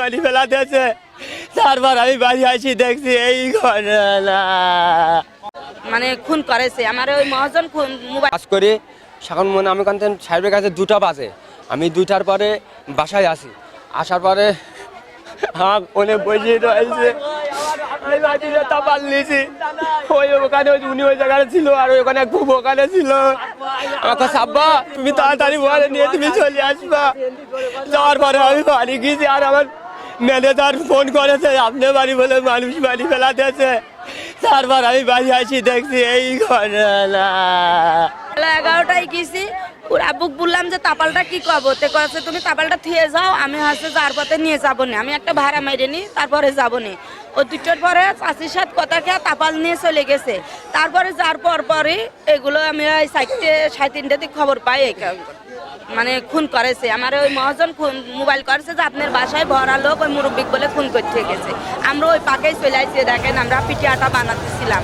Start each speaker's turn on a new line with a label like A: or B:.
A: বাড়ি ফেলা দিয়েছে। তারপর আমি বাড়ি আসি দেখছি এই ঘটনা।
B: মানে খুন করেছে। আমার ওই মহাজন খুন মোবাইল
C: কাজ করি সেখন মনে আমি কান্তেন সাহেবের কাছে দুটা বাজে। আমি দুটার পরে বাসায় আসি। আসার পরে
A: হাঁক ওনে বসে রয়েছে আমি ওই ওখানে ওই জায়গায় ছিল আর ওখানে খুব ওখানে ছিল। আমাকে সাব্বা তুমি তাড়াতাড়ি নিয়ে তুমি চলে আসবা। যাওয়ার আমি বাড়ি গিয়েছি আর আমার ম্যানেজার ফোন করেছে আপনার বাড়ি বলে মানুষ বাড়ি ফেলা দিয়েছে। তারপর আমি বাড়ি আসি, দেখছি এই ঘটনা
B: এগারোটায় গেছি ওর আব্বুক বললাম যে তাপালটা কি করব? তে কয়েছে তুমি তাপালটা থুয়ে যাও, আমি হচ্ছে যার পথে নিয়ে যাব না। আমি একটা ভাড়া মেরে নি, তারপরে যাব না। ও দুটোর পরে চাষির সাথে কথা খেয়ে তাপাল নিয়ে চলে গেছে। তারপরে যার পর পরে এগুলো আমি ওই সাইডে সাড়ে তিনটাতে খবর পাই। মানে খুন করেছে। আমার ওই মহাজন খুন, মোবাইল করেছে যে আপনার বাসায় ভরা লোক ওই মুরব্বিক বলে খুন করতে গেছে। আমরা ওই পাকেই চলে আসছি দেখেন আমরা পিঠে আটা বানাতেছিলাম।